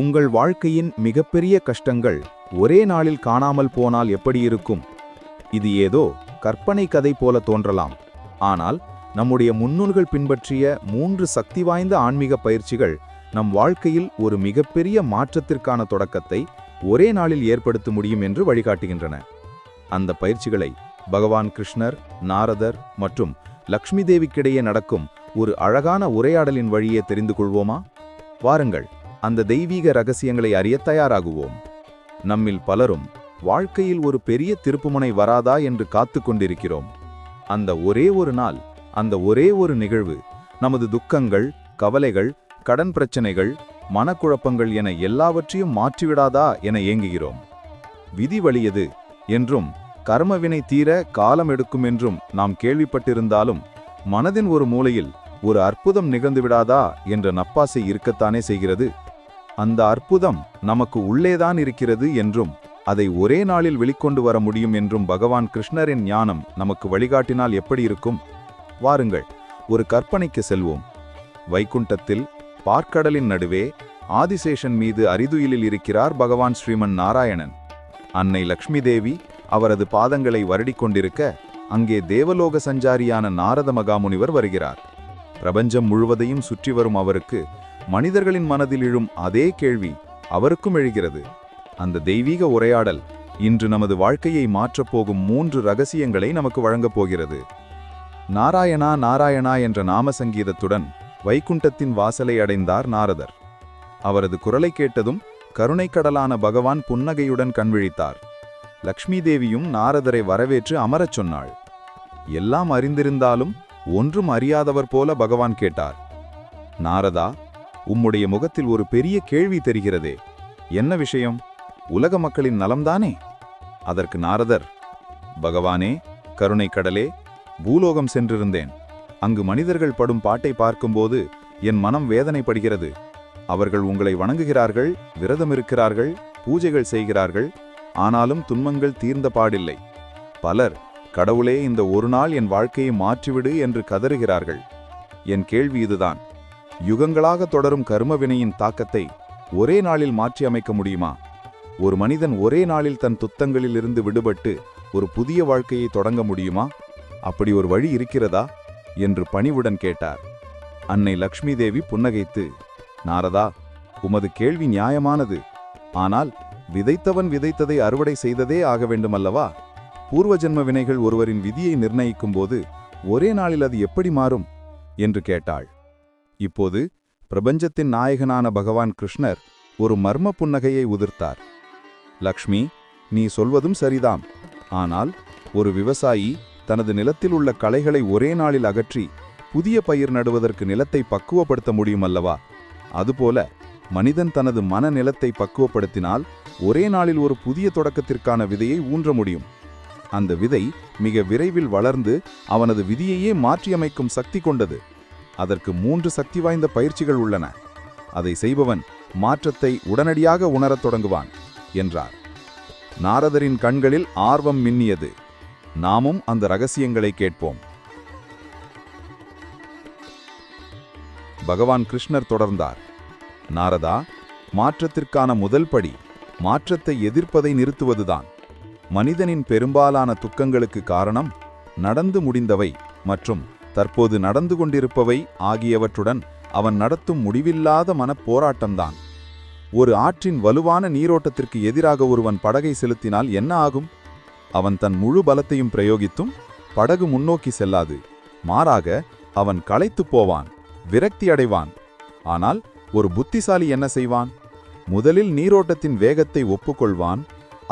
உங்கள் வாழ்க்கையின் மிகப்பெரிய கஷ்டங்கள் ஒரே நாளில் காணாமல் போனால் எப்படி இருக்கும்? இது ஏதோ கற்பனை கதை போல தோன்றலாம். ஆனால் நம்முடைய முன்னோர்கள் பின்பற்றிய மூன்று சக்தி வாய்ந்த ஆன்மீக பயிற்சிகள் நம் வாழ்க்கையில் ஒரு மிகப்பெரிய மாற்றத்திற்கான தொடக்கத்தை ஒரே நாளில் ஏற்படுத்த முடியும் என்று வழிகாட்டுகின்றன. அந்த பயிற்சிகளை பகவான் கிருஷ்ணர் நாரதர் மற்றும் லக்ஷ்மி தேவிக்கிடையே நடக்கும் ஒரு அழகான உரையாடலின் வழியே தெரிந்து கொள்வோமா? வாருங்கள். அந்த தெய்வீக ரகசியங்களை அறிய தயாராகுவோம். நம்மில் பலரும் வாழ்க்கையில் ஒரு பெரிய திருப்புமுனை வராதா என்று காத்து கொண்டிருக்கிறோம். அந்த ஒரே ஒரு நாள் அந்த ஒரே ஒரு நிகழ்வு நமது துக்கங்கள் கவலைகள் கடன் பிரச்சனைகள் மனக்குழப்பங்கள் என எல்லாவற்றையும் மாற்றிவிடாதா என ஏங்குகிறோம். விதி வழியது என்றும் கர்மவினை தீர காலம் எடுக்கும் என்றும் நாம் கேள்விப்பட்டிருந்தாலும் மனதின் ஒரு மூலையில் ஒரு அற்புதம் நிகழ்ந்துவிடாதா என்ற நப்பாசை இருக்கத்தானே செய்கிறது? அந்த அற்புதம் நமக்கு உள்ளேதான் இருக்கிறது என்றும் அதை ஒரே நாளில் வெளிக்கொண்டு வர முடியும் என்றும் பகவான் கிருஷ்ணரின் ஞானம் நமக்கு வழிகாட்டினால் எப்படி இருக்கும்? வாருங்கள் ஒரு கற்பனைக்கு செல்வோம். வைகுண்டத்தில் பார்க்கடலின் நடுவே ஆதிசேஷன் மீது அரிதுயிலில் இருக்கிறார் பகவான் ஸ்ரீமன் நாராயணன். அன்னை லக்ஷ்மி தேவி அவரது பாதங்களை வருடிக்கொண்டிருக்க அங்கே தேவலோக சஞ்சாரியான நாரத மகாமுனிவர் வருகிறார். பிரபஞ்சம் முழுவதையும் சுற்றி வரும் அவருக்கு மனிதர்களின் மனதில் எழும் அதே கேள்வி அவருக்கும் எழுகிறது. அந்த தெய்வீக உரையாடல் இன்று நமது வாழ்க்கையை மாற்றப் போகும் மூன்று ரகசியங்களை நமக்கு வழங்கப் போகிறது. நாராயணா நாராயணா என்ற நாம சங்கீதத்துடன் வைகுண்டத்தின் வாசலை அடைந்தார் நாரதர். அவரது குரலை கேட்டதும் கருணைக்கடலான பகவான் புன்னகையுடன் கண்விழித்தார். லக்ஷ்மி தேவியும் நாரதரை வரவேற்று அமரச் சொன்னாள். எல்லாம் அறிந்திருந்தாலும் ஒன்றும் அறியாதவர் போல பகவான் கேட்டார். நாரதா உம்முடைய முகத்தில் ஒரு பெரிய கேள்வி தெரிகிறதே. என்ன விஷயம்? உலக மக்களின் நலம்தானே? அதற்கு நாரதர் பகவானே கருணை கடலே பூலோகம் சென்றிருந்தேன். அங்கு மனிதர்கள் படும் பாட்டை பார்க்கும்போது என் மனம் வேதனைப்படுகிறது. அவர்கள் உங்களை வணங்குகிறார்கள் விரதம் இருக்கிறார்கள் பூஜைகள் செய்கிறார்கள். ஆனாலும் துன்பங்கள் தீர்ந்த பாடில்லை. பலர் கடவுளே இந்த ஒரு நாள் என் வாழ்க்கையை மாற்றிவிடு என்று கதறுகிறார்கள். என் கேள்வி இதுதான். யுகங்களாக தொடரும் கர்மவினையின் தாக்கத்தை ஒரே நாளில் மாற்றி அமைக்க முடியுமா? ஒரு மனிதன் ஒரே நாளில் தன் துத்தங்களிலிருந்து விடுபட்டு ஒரு புதிய வாழ்க்கையை தொடங்க முடியுமா? அப்படி ஒரு வழி இருக்கிறதா? என்று பணிவுடன் கேட்டார். அன்னை லக்ஷ்மி தேவி புன்னகைத்து நாரதா உமது கேள்வி நியாயமானது. ஆனால் விதைத்தவன் விதைத்ததை அறுவடை செய்ததே ஆக வேண்டுமல்லவா? பூர்வ ஜென்ம வினைகள் ஒருவரின் விதியை நிர்ணயிக்கும் போது ஒரே நாளில் அது எப்படி மாறும்? என்று கேட்டாள். இப்போது பிரபஞ்சத்தின் நாயகனான பகவான் கிருஷ்ணர் ஒரு மர்ம புன்னகையை உதிர்த்தார். லக்ஷ்மி நீ சொல்வதும் சரிதாம். ஆனால் ஒரு விவசாயி தனது நிலத்தில் உள்ள களைகளை ஒரே நாளில் அகற்றி புதிய பயிர் நடுவதற்கு நிலத்தை பக்குவப்படுத்த முடியும் அல்லவா அதுபோல மனிதன் தனது மன நிலத்தை பக்குவப்படுத்தினால் ஒரே நாளில் ஒரு புதிய தொடக்கத்திற்கான விதையை ஊன்ற முடியும். அந்த விதை மிக விரைவில் வளர்ந்து அவனது விதியையே மாற்றியமைக்கும் சக்தி கொண்டது. அதற்கு மூன்று சக்தி வாய்ந்த பயிற்சிகள் உள்ளன. அதை செய்பவன் மாற்றத்தை உடனடியாக உணரத் தொடங்குவான் என்றார். நாரதரின் கண்களில் ஆர்வம் மின்னியது. நாமும் அந்த ரகசியங்களை கேட்போம். பகவான் கிருஷ்ணர் தொடர்ந்தார். நாரதா மாற்றத்திற்கான முதல் படி மாற்றத்தை எதிர்ப்பதை நிறுத்துவதுதான். மனிதனின் பெரும்பாலான துக்கங்களுக்கு காரணம் நடந்து முடிந்தவை மற்றும் தற்போது நடந்து கொண்டிருப்பவை ஆகியவற்றுடன் அவன் நடத்தும் முடிவில்லாத மனப்போராட்டம்தான். ஒரு ஆற்றின் வலுவான நீரோட்டத்திற்கு எதிராக ஒருவன் படகை செலுத்தினால் என்ன ஆகும்? அவன் தன் முழு பலத்தையும் பிரயோகித்தும் படகு முன்னோக்கி செல்லாது. மாறாக அவன் களைத்துப் போவான் விரக்தி அடைவான். ஆனால் ஒரு புத்திசாலி என்ன செய்வான்? முதலில் நீரோட்டத்தின் வேகத்தை ஒப்புக்கொள்வான்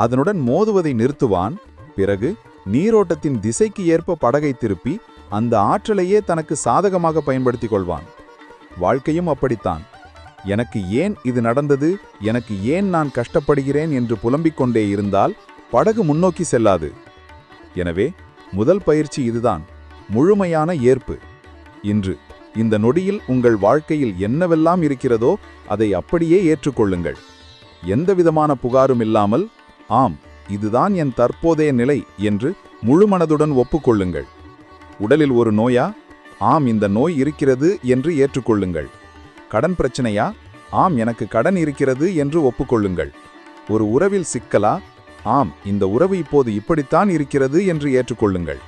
அதனுடன் மோதுவதை நிறுத்துவான் பிறகு நீரோட்டத்தின் திசைக்கு ஏற்ப படகை திருப்பி அந்த ஆற்றலையே தனக்கு சாதகமாக பயன்படுத்திக் கொள்வான் வாழ்க்கையும் அப்படித்தான். எனக்கு ஏன் இது நடந்தது? எனக்கு ஏன் நான் கஷ்டப்படுகிறேன் என்று புலம்பிக் கொண்டே இருந்தால் படகு முன்னோக்கி செல்லாது. எனவே முதல் பயிற்சி இதுதான். முழுமையான ஏற்பு. இன்று இந்த நொடியில் உங்கள் வாழ்க்கையில் என்னவெல்லாம் இருக்கிறதோ அதை அப்படியே ஏற்றுக்கொள்ளுங்கள். எந்தவிதமான புகாரும் இல்லாமல் ஆம் இதுதான் என் தற்போதைய நிலை என்று முழுமனதுடன் ஒப்புக்கொள்ளுங்கள். உடலில் ஒரு நோயா? ஆம் இந்த நோய் இருக்கிறது என்று ஏற்றுக்கொள்ளுங்கள். கடன் பிரச்சனையா? ஆம் எனக்கு கடன் இருக்கிறது என்று ஒப்புக்கொள்ளுங்கள். ஒரு உறவில் சிக்கலா? ஆம் இந்த உறவு இப்போது இப்படித்தான் இருக்கிறது என்று ஏற்றுக்கொள்ளுங்கள்.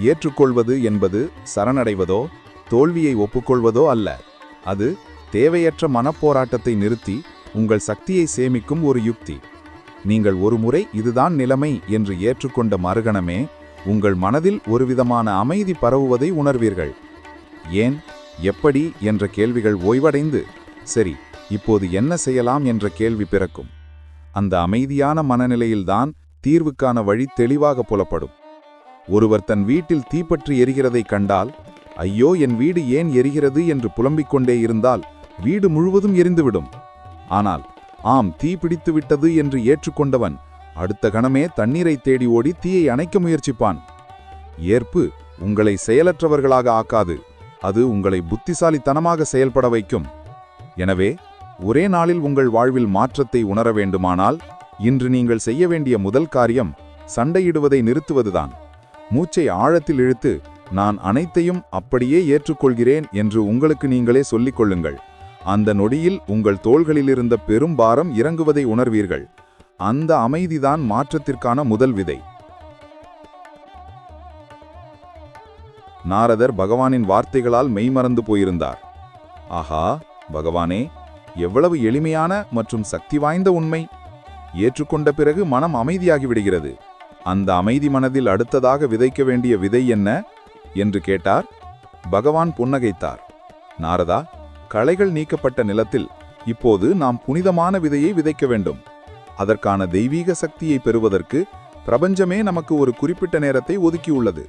ஏற்றுக்கொள்வது என்பது சரணடைவதோ தோல்வியை ஒப்புக்கொள்வதோ அல்ல. அது தேவையற்ற மனப்போராட்டத்தை நிறுத்தி உங்கள் சக்தியை சேமிக்கும் ஒரு யுக்தி. நீங்கள் ஒருமுறை இதுதான் நிலைமை என்று ஏற்றுக்கொண்ட மறுகணமே உங்கள் மனதில் ஒருவிதமான அமைதி பரவுவதை உணர்வீர்கள். ஏன்? எப்படி? என்ற கேள்விகள் ஓய்வடைந்து சரி இப்போது என்ன செய்யலாம்? என்ற கேள்வி பிறக்கும். அந்த அமைதியான மனநிலையில்தான் தீர்வுக்கான வழி தெளிவாக புலப்படும். ஒருவர் தன் வீட்டில் தீப்பற்றி எரிகிறதைக் கண்டால் ஐயோ என் வீடு ஏன் எரிகிறது? என்று புலம்பிக் கொண்டே இருந்தால் வீடு முழுவதும் எரிந்துவிடும். ஆனால் ஆம் தீ பிடித்து விட்டது என்று ஏற்றுக்கொண்டவன் அடுத்த கணமே தண்ணீரை தேடி ஓடி தீயை அணைக்க முயற்சிப்பான். ஏற்பு உங்களை செயலற்றவர்களாக ஆக்காது. அது உங்களை புத்திசாலித்தனமாக செயல்பட வைக்கும். எனவே ஒரே நாளில் உங்கள் வாழ்வில் மாற்றத்தை உணர வேண்டுமானால் இன்று நீங்கள் செய்ய வேண்டிய முதல் காரியம் சண்டையிடுவதை நிறுத்துவதுதான். மூச்சை ஆழத்தில் இழுத்து நான் அனைத்தையும் அப்படியே ஏற்றுக்கொள்கிறேன் என்று உங்களுக்கு நீங்களே சொல்லிக் கொள்ளுங்கள். அந்த நொடியில் உங்கள் தோள்களிலிருந்த பெரும் பாரம் இறங்குவதை உணர்வீர்கள். அந்த அமைதிதான் மாற்றத்திற்கான முதல் விதை. நாரதர் பகவானின் வார்த்தைகளால் மெய்மறந்து போயிருந்தார். ஆஹா பகவானே எவ்வளவு எளிமையான மற்றும் சக்தி வாய்ந்த உண்மை. ஏற்றுக்கொண்ட பிறகு மனம் அமைதியாகிவிடுகிறது அந்த அமைதி மனதில் அடுத்ததாக விதைக்க வேண்டிய விதை என்ன? என்று கேட்டார். பகவான் புன்னகைத்தார். நாரதா களைகள் நீக்கப்பட்ட நிலத்தில் இப்போது நாம் புனிதமான விதையை விதைக்க வேண்டும். அதற்கான தெய்வீக சக்தியை பெறுவதற்கு பிரபஞ்சமே நமக்கு ஒரு குறிப்பிட்ட நேரத்தை ஒதுக்கியுள்ளது.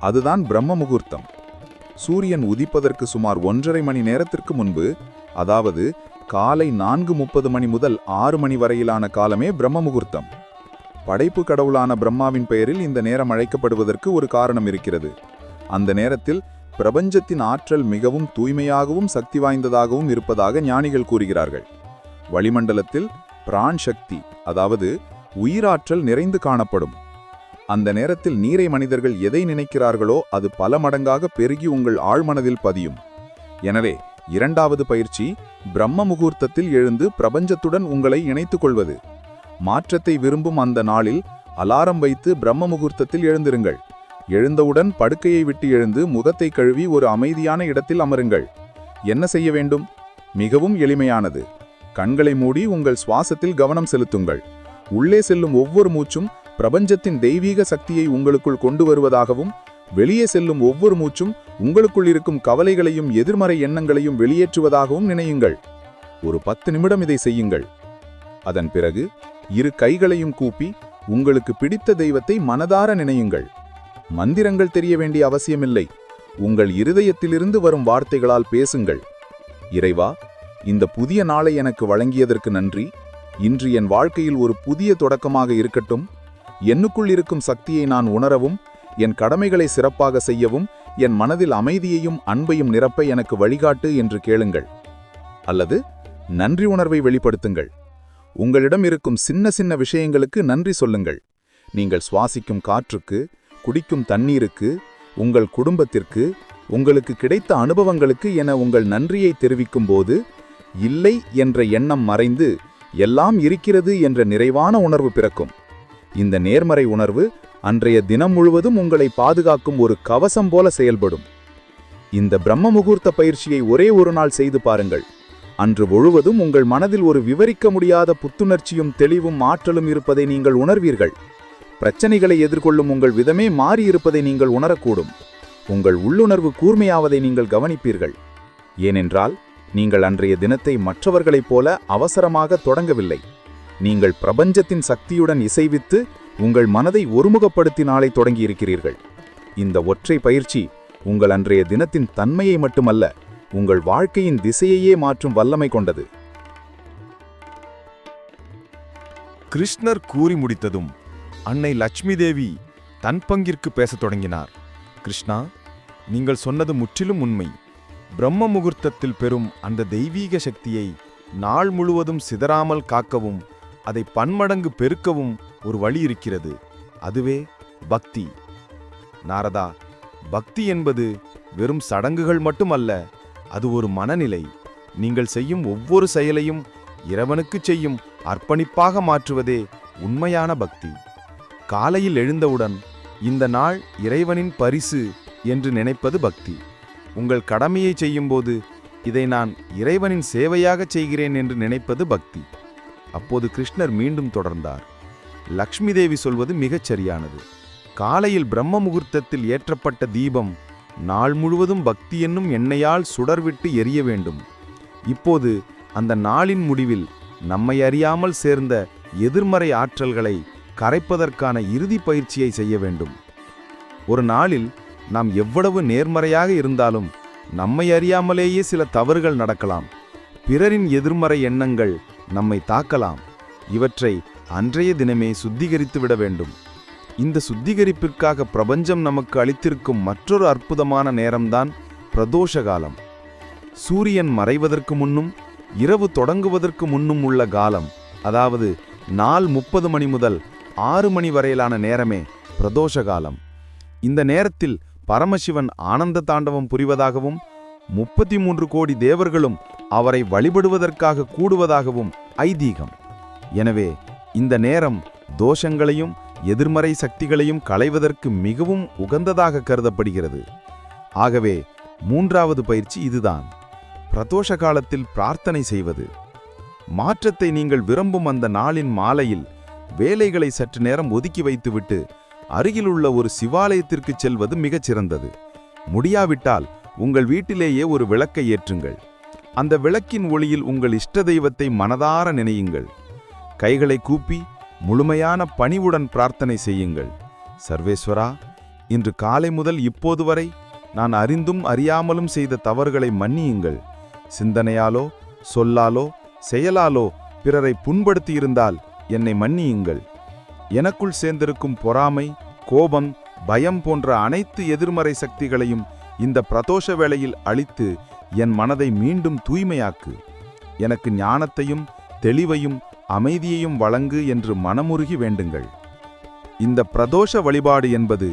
அதுதான் பிரம்ம முகூர்த்தம். சூரியன் உதிப்பதற்கு சுமார் ஒன்றரை மணி நேரத்திற்கு முன்பு அதாவது காலை நான்கு முப்பது மணி முதல் ஆறு மணி வரையிலான காலமே பிரம்ம முகூர்த்தம். படைப்பு கடவுளான பிரம்மாவின் பெயரில் இந்த நேரம் அழைக்கப்படுவதற்கு ஒரு காரணம் இருக்கிறது. அந்த நேரத்தில் பிரபஞ்சத்தின் ஆற்றல் மிகவும் தூய்மையாகவும் சக்தி வாய்ந்ததாகவும் இருப்பதாக ஞானிகள் கூறுகிறார்கள். வளிமண்டலத்தில் பிராண் சக்தி அதாவது உயிராற்றல் நிறைந்து காணப்படும். அந்த நேரத்தில் நீரை மனிதர்கள் எதை நினைக்கிறார்களோ அது பல மடங்காக பெருகி உங்கள் ஆழ்மனதில் பதியும். எனவே இரண்டாவது பயிற்சி பிரம்ம முகூர்த்தத்தில் எழுந்து பிரபஞ்சத்துடன் உங்களை இணைத்துக் கொள்வது. மாற்றத்தை விரும்பும் அந்த நாளில் அலாரம் வைத்து பிரம்ம முகூர்த்தத்தில் எழுந்திருங்கள். எழுந்தவுடன் படுக்கையை விட்டு எழுந்து முகத்தை கழுவி ஒரு அமைதியான இடத்தில் அமருங்கள். என்ன செய்ய வேண்டும்? மிகவும் எளிமையானது. கண்களை மூடி உங்கள் சுவாசத்தில் கவனம் செலுத்துங்கள். உள்ளே செல்லும் ஒவ்வொரு மூச்சும் பிரபஞ்சத்தின் தெய்வீக சக்தியை உங்களுக்குள் கொண்டு வருவதாகவும் வெளியே செல்லும் ஒவ்வொரு மூச்சும் உங்களுக்குள் இருக்கும் கவலைகளையும் எதிர்மறை எண்ணங்களையும் வெளியேற்றுவதாகவும் நினையுங்கள். ஒரு பத்து நிமிடம் இதை செய்யுங்கள். அதன் பிறகு இரு கைகளையும் கூப்பி உங்களுக்கு பிடித்த தெய்வத்தை மனதார நினையுங்கள். மந்திரங்கள் தெரிய வேண்டிய அவசியமில்லை. உங்கள் இருதயத்திலிருந்து வரும் வார்த்தைகளால் பேசுங்கள். இறைவா இந்த புதிய நாளை எனக்கு வழங்கியதற்கு நன்றி. இன்று என் வாழ்க்கையில் ஒரு புதிய தொடக்கமாக இருக்கட்டும். என்னுக்குள் இருக்கும் சக்தியை நான் உணரவும் என் கடமைகளை சிறப்பாக செய்யவும் என் மனதில் அமைதியையும் அன்பையும் நிரப்ப எனக்கு வழிகாட்டு என்று கேளுங்கள். அல்லது நன்றி உணர்வை வெளிப்படுத்துங்கள். உங்களிடம் இருக்கும் சின்ன சின்ன விஷயங்களுக்கு நன்றி சொல்லுங்கள். நீங்கள் சுவாசிக்கும் காற்றுக்கு குடிக்கும் தண்ணீருக்கு உங்கள் குடும்பத்திற்கு உங்களுக்கு கிடைத்த அனுபவங்களுக்கு என உங்கள் நன்றியை தெரிவிக்கும் போது இல்லை என்ற எண்ணம் மறைந்து எல்லாம் இருக்கிறது என்ற நிறைவான உணர்வு பிறக்கும். இந்த நேர்மறை உணர்வு அன்றைய தினம் முழுவதும் உங்களை பாதுகாக்கும் ஒரு கவசம் போல செயல்படும். இந்த பிரம்ம முகூர்த்த பயிற்சியை ஒரே ஒரு நாள் செய்து பாருங்கள். அன்று முழுவதும் உங்கள் மனதில் ஒரு விவரிக்க முடியாத புத்துணர்ச்சியும் தெளிவும் ஆற்றலும் இருப்பதை நீங்கள் உணர்வீர்கள். பிரச்சனைகளை எதிர்கொள்ளும் உங்கள் விதமே மாறியிருப்பதை நீங்கள் உணரக்கூடும். உங்கள் உள்ளுணர்வு கூர்மையாவதை நீங்கள் கவனிப்பீர்கள். ஏனென்றால் நீங்கள் அன்றைய தினத்தை மற்றவர்களைப் போல அவசரமாக தொடங்கவில்லை. நீங்கள் பிரபஞ்சத்தின் சக்தியுடன் இசைவித்து உங்கள் மனதை ஒருமுகப்படுத்தி நாளை தொடங்கியிருக்கிறீர்கள். இந்த ஒற்றை பயிற்சி உங்கள் அன்றைய தினத்தின் தன்மையை மட்டுமல்ல உங்கள் வாழ்க்கையின் திசையையே மாற்றும் வல்லமை கொண்டது. கிருஷ்ணர் கூறி முடித்ததும் அன்னை லட்சுமி தேவி தன் பங்கிற்கு பேசத் தொடங்கினார். கிருஷ்ணா நீங்கள் சொன்னது முற்றிலும் உண்மை. பிரம்ம முகூர்த்தத்தில் பெறும் அந்த தெய்வீக சக்தியை நாள் முழுவதும் சிதறாமல் காக்கவும் அதை பன்மடங்கு பெருக்கவும் ஒரு வழி இருக்கிறது. அதுவே பக்தி. நாரதா பக்தி என்பது வெறும் சடங்குகள் மட்டுமல்ல அது ஒரு மனநிலை. நீங்கள் செய்யும் ஒவ்வொரு செயலையும் இறைவனுக்குச் செய்யும் அர்ப்பணிப்பாக மாற்றுவதே உண்மையான பக்தி. காலையில் எழுந்தவுடன் இந்த நாள் இறைவனின் பரிசு என்று நினைப்பது பக்தி. உங்கள் கடமையை செய்யும்போது இதை நான் இறைவனின் சேவையாகச் செய்கிறேன் என்று நினைப்பது பக்தி. அப்போது கிருஷ்ணர் மீண்டும் தொடர்ந்தார். லக்ஷ்மி தேவி சொல்வது மிகச் சரியானது. காலையில் பிரம்ம முகூர்த்தத்தில் ஏற்றப்பட்ட தீபம் நாள் முழுவதும் பக்தி என்னும் எண்ணெயால் சுடர்விட்டு எரிய வேண்டும். இப்போது அந்த நாளின் முடிவில் நம்மை அறியாமல் சேர்ந்த எதிர்மறை ஆற்றல்களை கரைப்பதற்கான இறுதி பயிற்சியை செய்ய வேண்டும். ஒரு நாளில் நாம் எவ்வளவு நேர்மறையாக இருந்தாலும் நம்மை அறியாமலேயே சில தவறுகள் நடக்கலாம். பிறரின் எதிர்மறை எண்ணங்கள் நம்மை தாக்கலாம். இவற்றை அன்றைய தினமே சுத்திகரித்து விட வேண்டும். இந்த சுத்திகரிப்பிற்காக பிரபஞ்சம் நமக்கு அளித்திருக்கும் மற்றொரு அற்புதமான நேரம்தான் பிரதோஷ காலம். சூரியன் மறைவதற்கு முன்னும் இரவு தொடங்குவதற்கு முன்னும் உள்ள காலம் அதாவது நாள் முப்பது மணி முதல் ஆறு மணி வரையிலான நேரமே பிரதோஷ காலம். இந்த நேரத்தில் பரமசிவன் ஆனந்த தாண்டவம் புரிவதாகவும் முப்பத்தி மூன்று கோடி தேவர்களும் அவரை வழிபடுவதற்காக கூடுவதாகவும் ஐதீகம். எனவே இந்த நேரம் தோஷங்களையும் எதிர்மறை சக்திகளையும் களைவதற்கு மிகவும் உகந்ததாக கருதப்படுகிறது. ஆகவே மூன்றாவது பயிற்சி இதுதான். பிரதோஷ காலத்தில் பிரார்த்தனை செய்வது. மாற்றத்தை நீங்கள் விரும்பும் அந்த நாளின் மாலையில் வேலைகளை சற்று நேரம் ஒதுக்கி வைத்துவிட்டு அருகிலுள்ள ஒரு சிவாலயத்திற்கு செல்வது மிகச் சிறந்தது. முடியாவிட்டால் உங்கள் வீட்டிலேயே ஒரு விளக்கை ஏற்றுங்கள். அந்த விளக்கின் ஒளியில் உங்கள் இஷ்ட தெய்வத்தை மனதார நினையுங்கள். கைகளை கூப்பி முழுமையான பணிவுடன் பிரார்த்தனை செய்யுங்கள். சர்வேஸ்வரா இன்று காலை முதல் இப்போது வரை நான் அறிந்தும் அறியாமலும் செய்த தவறுகளை மன்னியுங்கள். சிந்தனையாலோ சொல்லாலோ செயலாலோ பிறரை புண்படுத்தியிருந்தால் என்னை மன்னியுங்கள். எனக்குள் சேர்ந்திருக்கும் பொறாமை கோபம் பயம் போன்ற அனைத்து எதிர்மறை சக்திகளையும் இந்த பிரதோஷ வேளையில் அழித்து என் மனதை மீண்டும் தூய்மையாக்கு. எனக்கு ஞானத்தையும் தெளிவையும் அமைதியையும் வழங்கு என்று மனமுருகி வேண்டுங்கள். இந்த பிரதோஷ வழிபாடு என்பது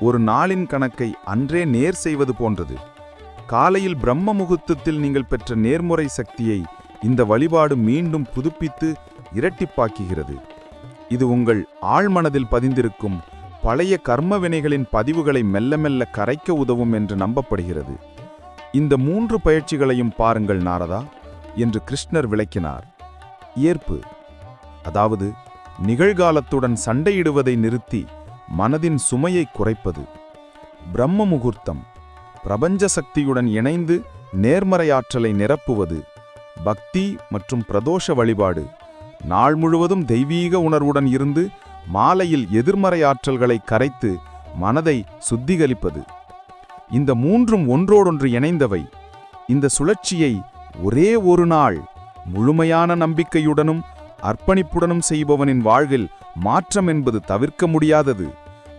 ஒரு நாளின் கணக்கை அன்றே நேர் செய்வது போன்றது. காலையில் பிரம்ம முகூர்த்தத்தில் நீங்கள் பெற்ற நேர்முறை சக்தியை இந்த வழிபாடு மீண்டும் புதுப்பித்து இரட்டிப்பாக்குகிறது. இது உங்கள் ஆழ்மனதில் பதிந்திருக்கும் பழைய கர்ம வினைகளின் பதிவுகளை மெல்ல மெல்ல கரைக்க உதவும் என்று நம்பப்படுகிறது. இந்த மூன்று பயிற்சிகளையும் பாருங்கள் நாரதா என்று கிருஷ்ணர் விளக்கினார். ஏற்பு. அதாவது நிகழ்காலத்துடன் சண்டையிடுவதை நிறுத்தி மனதின் சுமையை குறைப்பது. பிரம்ம முகூர்த்தம் பிரபஞ்ச சக்தியுடன் இணைந்து நேர்மறை ஆற்றலை நிரப்புவது. பக்தி மற்றும் பிரதோஷ வழிபாடு. நாள் முழுவதும் தெய்வீக உணர்வுடன் இருந்து மாலையில் எதிர்மறை ஆற்றல்களை கரைத்து மனதை சுத்திகரிப்பது. இந்த மூன்றும் ஒன்றோடொன்று இணைந்தவை. இந்த சுழற்சியை ஒரே ஒரு நாள் முழுமையான நம்பிக்கையுடனும் அர்ப்பணிப்புடனும் செய்பவனின் வாழ்வில் மாற்றம் என்பது தவிர்க்க முடியாதது.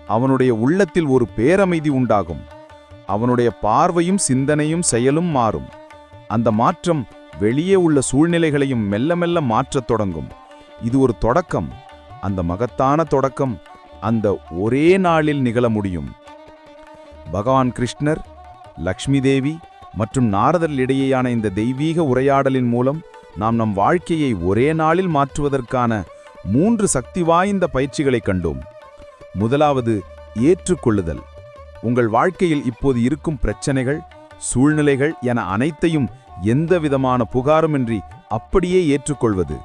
அவனுடைய உள்ளத்தில் ஒரு பேரமைதி உண்டாகும். அவனுடைய பார்வையும் சிந்தனையும் செயலும் மாறும். அந்த மாற்றம் வெளியே உள்ள சூழ்நிலைகளையும் மெல்ல மெல்ல மாற்றத் தொடங்கும். இது ஒரு தொடக்கம். அந்த மகத்தான தொடக்கம் அந்த ஒரே நாளில் நிகழ முடியும். பகவான் கிருஷ்ணர் லக்ஷ்மி தேவி மற்றும் நாரதர் இடையேயான இந்த தெய்வீக உரையாடலின் மூலம் நாம் நம் வாழ்க்கையை ஒரே நாளில் மாற்றுவதற்கான மூன்று சக்தி வாய்ந்த பயிற்சிகளை கண்டோம். முதலாவது ஏற்றுக்கொள்ளுதல். உங்கள் வாழ்க்கையில் இப்போது இருக்கும் பிரச்சனைகள் சூழ்நிலைகள் என அனைத்தையும் எந்தவிதமான புகாருமின்றி அப்படியே ஏற்றுக்கொள்வது.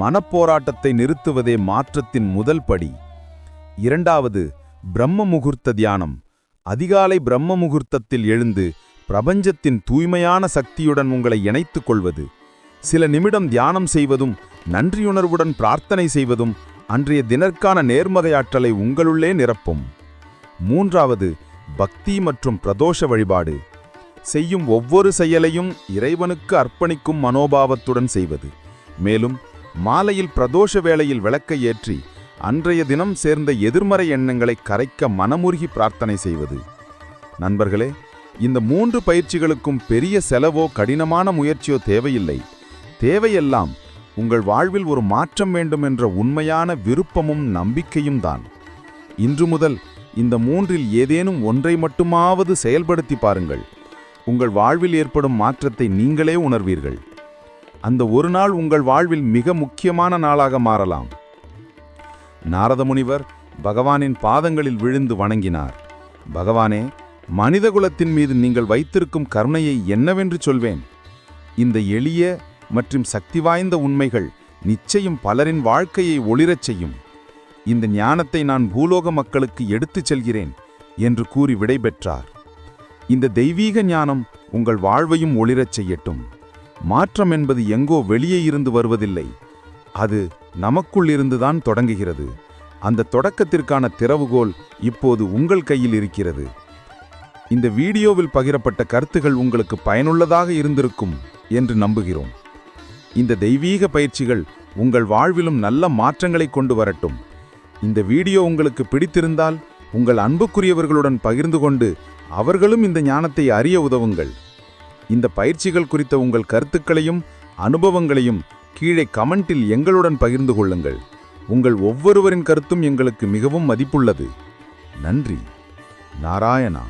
மனப்போராட்டத்தை நிறுத்துவதே மாற்றத்தின் முதல் படி. இரண்டாவது பிரம்ம முகூர்த்த தியானம். அதிகாலை பிரம்ம முகூர்த்தத்தில் எழுந்து பிரபஞ்சத்தின் தூய்மையான சக்தியுடன் உங்களை இணைத்துக் கொள்வது. சில நிமிடம் தியானம் செய்வதும் நன்றியுணர்வுடன் பிரார்த்தனை செய்வதும் அன்றைய தினற்கான நேர்மகையாற்றலை உங்களுள்ளே நிரப்பும். மூன்றாவது பக்தி மற்றும் பிரதோஷ வழிபாடு. செய்யும் ஒவ்வொரு செயலையும் இறைவனுக்கு அர்ப்பணிக்கும் மனோபாவத்துடன் செய்வது. மேலும் மாலையில் பிரதோஷ வேளையில் விளக்கை ஏற்றி அன்றைய தினம் சேர்ந்த எதிர்மறை எண்ணங்களை கரைக்க மனமுருகி பிரார்த்தனை செய்வது. நண்பர்களே இந்த மூன்று பயிற்சிகளுக்கும் பெரிய செலவோ கடினமான முயற்சியோ தேவையில்லை. தேவையெல்லாம் உங்கள் வாழ்வில் ஒரு மாற்றம் வேண்டும் என்ற உண்மையான விருப்பமும் நம்பிக்கையும் தான். இன்று முதல் இந்த மூன்றில் ஏதேனும் ஒன்றை மட்டுமாவது செயல்படுத்தி பாருங்கள். உங்கள் வாழ்வில் ஏற்படும் மாற்றத்தை நீங்களே உணர்வீர்கள். அந்த ஒரு நாள் உங்கள் வாழ்வில் மிக முக்கியமான நாளாக மாறலாம். நாரத முனிவர் பகவானின் பாதங்களில் விழுந்து வணங்கினார். பகவானே மனிதகுலத்தின் மீது நீங்கள் வைத்திருக்கும் கருணையை என்னவென்று சொல்வேன்? இந்த எளிய மற்றும் சக்தி வாய்ந்த உண்மைகள் நிச்சயம் பலரின் வாழ்க்கையை ஒளிரச் செய்யும். இந்த ஞானத்தை நான் பூலோக மக்களுக்கு எடுத்துச் செல்கிறேன் என்று கூறி விடைபெற்றார். இந்த தெய்வீக ஞானம் உங்கள் வாழ்வையும் ஒளிரச் செய்யட்டும். மாற்றம் என்பது எங்கோ வெளியே இருந்து வருவதில்லை. அது நமக்குள் இருந்துதான் தொடங்குகிறது. அந்த தொடக்கத்திற்கான திறவுகோல் இப்போது உங்கள் கையில் இருக்கிறது. இந்த வீடியோவில் பகிரப்பட்ட கருத்துகள் உங்களுக்கு பயனுள்ளதாக இருந்திருக்கும் என்று நம்புகிறோம். இந்த தெய்வீக பயிற்சிகள் உங்கள் வாழ்விலும் நல்ல மாற்றங்களை கொண்டு வரட்டும். இந்த வீடியோ உங்களுக்கு பிடித்திருந்தால் உங்கள் அன்புக்குரியவர்களுடன் பகிர்ந்து கொண்டு அவர்களும் இந்த ஞானத்தை அறிய உதவுங்கள். இந்த பயிற்சிகள் குறித்த உங்கள் கருத்துக்களையும் அனுபவங்களையும் கீழே கமெண்டில் எங்களுடன் பகிர்ந்து கொள்ளுங்கள். உங்கள் ஒவ்வொருவரின் கருத்தும் எங்களுக்கு மிகவும் மதிப்புள்ளது. நன்றி. நாராயணா.